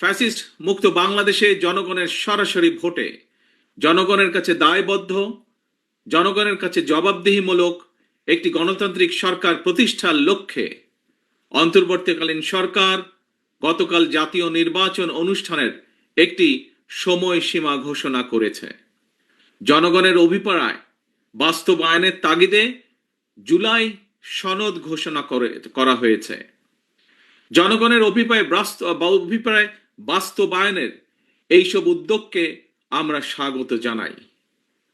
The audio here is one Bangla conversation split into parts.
ফ্যাসিস্ট মুক্ত বাংলাদেশে জনগণের সরাসরি ভোটে। জনগণের কাছে দায়বদ্ধ, জনগণের কাছে জবাবদিহিমূলক একটি গণতান্ত্রিক সরকার প্রতিষ্ঠার লক্ষ্যে। অন্তর্বর্তীকালীন সরকার গতকাল জাতীয় নির্বাচন অনুষ্ঠানের একটি সময়সীমা ঘোষণা করেছে। জনগণের অভিপ্রায় বাস্তবায়নের তাগিদে জুলাই সনদ ঘোষণা করে, করা হয়েছে। জনগণের অভিপ্রায় অভিপ্রায় বাস্তবায়নের এইসব উদ্যোগকে আমরা স্বাগত জানাই।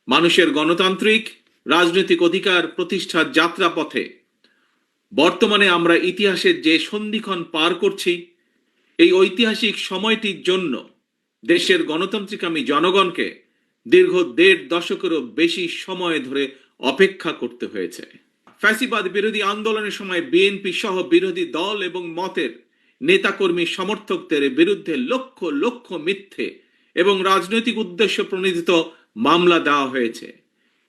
মানুষের গণতান্ত্রিক, রাজনৈতিক অধিকার প্রতিষ্ঠার যাত্রাপথে বর্তমানে আমরা ইতিহাসের যে সন্ধিক্ষণ পার করছি, এই ঐতিহাসিক সময়টির জন্য দেশের গণতান্ত্রিকামী জনগণকে দীর্ঘ দেড় দশকেরও বেশি সময় ধরে অপেক্ষা করতে হয়েছে। ফ্যাসিবাদ বিরোধী আন্দোলনের সময় বিএনপি সহ বিরোধী দল এবং মতের নেতাকর্মী সমর্থকদের বিরুদ্ধে লক্ষ লক্ষ মিথ্যে এবং রাজনৈতিক উদ্দেশ্য প্রণোদিত মামলা দেওয়া হয়েছে।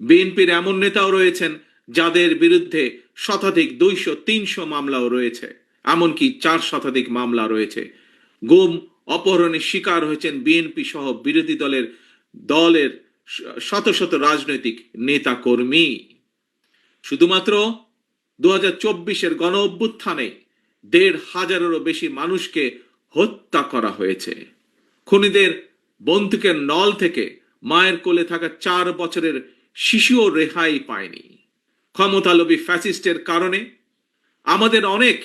বিএনপির এমন নেতাও রয়েছেন যাদের বিরুদ্ধে শতাধিক দুইশো, তিনশো মামলাও রয়েছে, এমনকি চার শতাধিক মামলা রয়েছে। গুম, অপহরণের শিকার হয়েছেন বিএনপি সহ বিরোধী দলের দলের শত শত রাজনৈতিক নেতা কর্মী শুধুমাত্র দু হাজার চব্বিশের গণ অভ্যুত্থানে দেড় হাজারেরও বেশি মানুষকে হত্যা করা হয়েছে। খুনিদের বন্দুকের নল থেকে মায়ের কোলে থাকা চার বছরের শিশুও রেহাই পায়নি। ক্ষমতালোভী ফ্যাসিস্টের কারণে আমাদের অনেক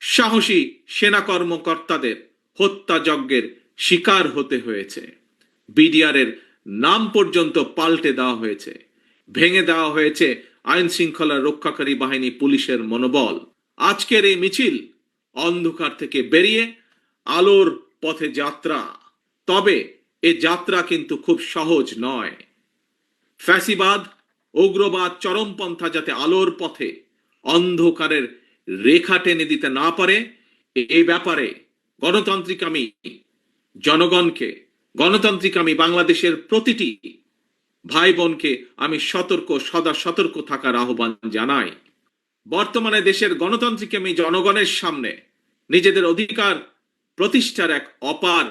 সাহসী সেনা কর্মকর্তাদের হত্যাযজ্ঞের শিকার হতে হয়েছে। বিডিআরের নাম পর্যন্ত পাল্টে দেওয়া হয়েছে। ভেঙে দেওয়া হয়েছে আইন শৃঙ্খলা রক্ষাকারী বাহিনী পুলিশের মনোবল। আজকের এই মিছিল অন্ধকার থেকে বেরিয়ে আলোর পথে যাত্রা। তবে এ যাত্রা কিন্তু খুব সহজ নয়। ফ্যাসিবাদ, উগ্রবাদ, চরমপন্থা যাতে আলোর পথে অন্ধকারের রেখা টেনে দিতে না পারে এই ব্যাপারে গণতান্ত্রিক আমি জনগণকে, গণতান্ত্রিক আমি বাংলাদেশের প্রতিটি ভাই বোনকে আমি সতর্ক, সদা সতর্ক থাকার আহ্বান জানাই। বর্তমানে দেশের গণতান্ত্রিক আমি জনগণের সামনে নিজেদের অধিকার প্রতিষ্ঠার এক অপার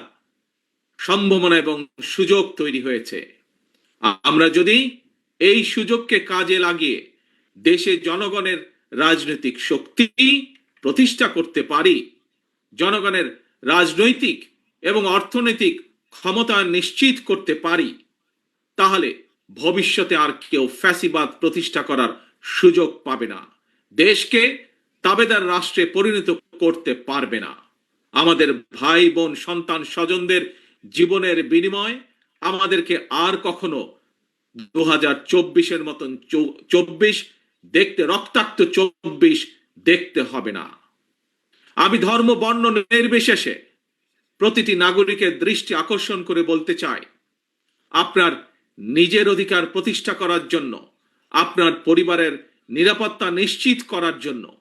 সম্ভাবনা এবং সুযোগ তৈরি হয়েছে। আমরা যদি এই সুযোগকে কাজে লাগিয়ে দেশে জনগণের রাজনৈতিক শক্তি প্রতিষ্ঠা করতে পারি, জনগণের রাজনৈতিক এবং অর্থনৈতিক ক্ষমতা নিশ্চিত করতে পারি, তাহলে ভবিষ্যতে আর কেউ ফ্যাসিবাদ প্রতিষ্ঠা করার সুযোগ পাবে না। দেশকে তাবেদার রাষ্ট্রে পরিণত করতে পারবে না। আমাদের ভাই বোন সন্তান, স্বজনদের জীবনের বিনিময় আমাদেরকে আর কখনো দু হাজার চব্বিশের মতন চব্বিশ দেখতে, রক্তাক্ত চব্বিশ দেখতে হবে না। আমি ধর্ম, বর্ণ, নির্বিশেষে প্রতিটি নাগরিকের দৃষ্টি আকর্ষণ করে বলতে চাই, আপনার নিজের অধিকার প্রতিষ্ঠা করার জন্য, আপনার পরিবারের নিরাপত্তা নিশ্চিত করার জন্য,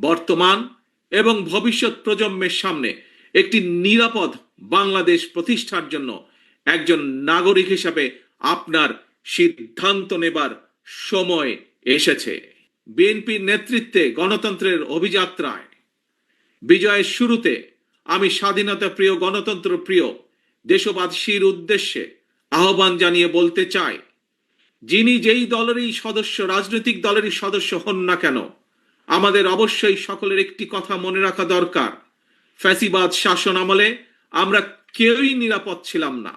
বর্তমান এবং ভবিষ্যৎ প্রজন্মের সামনে একটি নিরাপদ বাংলাদেশ প্রতিষ্ঠার জন্য একজন নাগরিক হিসাবে আপনার সিদ্ধান্ত নেবার সময় এসেছে। বিএনপির নেতৃত্বে গণতন্ত্রের অভিযাত্রায়। বিজয়ের শুরুতে আমি স্বাধীনতা প্রিয়, গণতন্ত্র প্রিয়, দেশবাসীর উদ্দেশ্যে আহ্বান জানিয়ে বলতে চাই যিনি যেই দলেরই সদস্য, রাজনৈতিক দলেরই সদস্য হন না কেন, আমাদের অবশ্যই সকলের একটি কথা মনে রাখা দরকার। ফ্যাসিবাদ শাসন আমলে আমরা কেউই নিরাপদ ছিলাম না।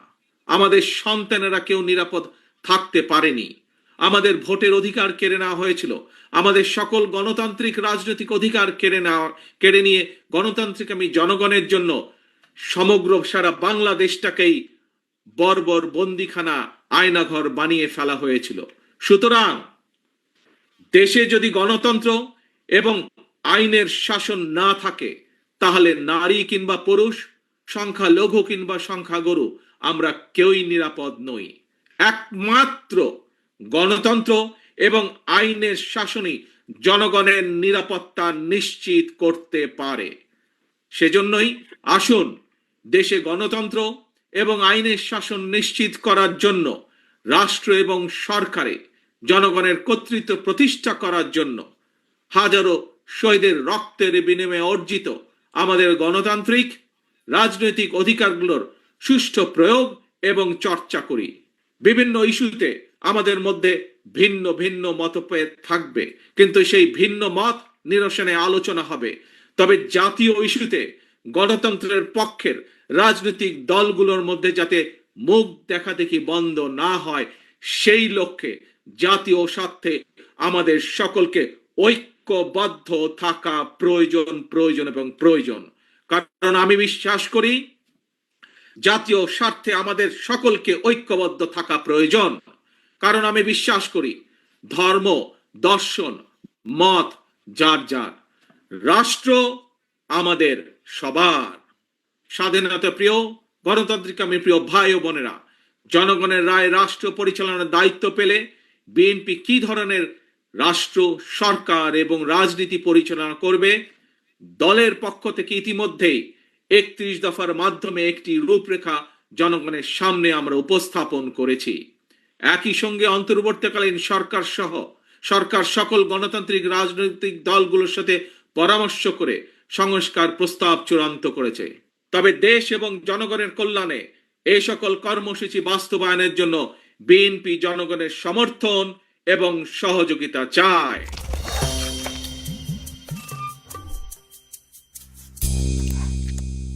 আমাদের সন্তানেরা কেউ নিরাপদ থাকতে পারেনি। আমাদের ভোটের অধিকার কেড়ে নেওয়া হয়েছিল। আমাদের সকল গণতান্ত্রিক রাজনৈতিক অধিকার কেড়ে নেওয়া, কেড়ে নিয়ে গণতান্ত্রিক আমি জনগণের জন্য সমগ্র সারা বাংলাদেশটাকেই বর্বর বন্দিখানা আয়নাঘর বানিয়ে ফেলা হয়েছিল। সুতরাং দেশে যদি গণতন্ত্র এবং আইনের শাসন না থাকে, তাহলে নারী কিংবা পুরুষ সংখ্যা লঘু কিংবা সংখ্যা গরু আমরা কেউই নিরাপদ নই। একমাত্র গণতন্ত্র এবং আইনের শাসনই জনগণের নিরাপত্তা নিশ্চিত করতে পারে। সেজন্যই আসুন, দেশে গণতন্ত্র এবং আইনের শাসন নিশ্চিত করার জন্য রাষ্ট্র এবং সরকারে জনগণের কর্তৃত্ব প্রতিষ্ঠা করার জন্য হাজারো শহীদের রক্তের বিনিময়ে অর্জিত আমাদের গণতান্ত্রিক, রাজনৈতিক অধিকারগুলোর সুষ্ঠু প্রয়োগ এবং চর্চা করি। বিভিন্ন ইস্যুতে আমাদের মধ্যে ভিন্ন ভিন্ন মতভেদ থাকবে, কিন্তু সেই ভিন্ন মত নিরসনে আলোচনা হবে। তবে জাতীয় ইস্যুতে গণতন্ত্রের পক্ষের রাজনৈতিক দলগুলোর মধ্যে যাতে মুখ দেখা দেখি বন্ধ না হয়, সেই লক্ষ্যে জাতীয় স্বার্থে আমাদের সকলকে ঐক্যবদ্ধ থাকা প্রয়োজন প্রয়োজন এবং প্রয়োজন। কারণ আমি বিশ্বাস করি, জাতীয় স্বার্থে আমাদের সকলকে ঐক্যবদ্ধ থাকা প্রয়োজন। কারণ আমি বিশ্বাস করি, ধর্ম, দর্শন, মত, যার যার, রাষ্ট্র আমাদের সবার। স্বাধীনতা প্রিয়, গণতান্ত্রিক আমি প্রিয় ভাই ও বোনেরা, জনগণের রায়, রাষ্ট্র পরিচালনার দায়িত্ব পেলে বিএনপি কি ধরনের রাষ্ট্র, সরকার এবং রাজনীতি পরিচালনা করবে? দলের পক্ষ থেকে ইতিমধ্যেই একত্রিশ দফার মাধ্যমে একটি রূপরেখা জনগণের সামনে আমরা উপস্থাপন করেছি। একই সঙ্গে অন্তর্বর্তীকালীন সরকার সহ, সরকার সকল গণতান্ত্রিক রাজনৈতিক দলগুলোর সাথে পরামর্শ করে সংস্কার প্রস্তাব চূড়ান্ত করেছে। তবে দেশ এবং জনগণের কল্যাণে এই সকল কর্মসূচি বাস্তবায়নের জন্য বিএনপি জনগণের সমর্থন এবং সহযোগিতা চায়।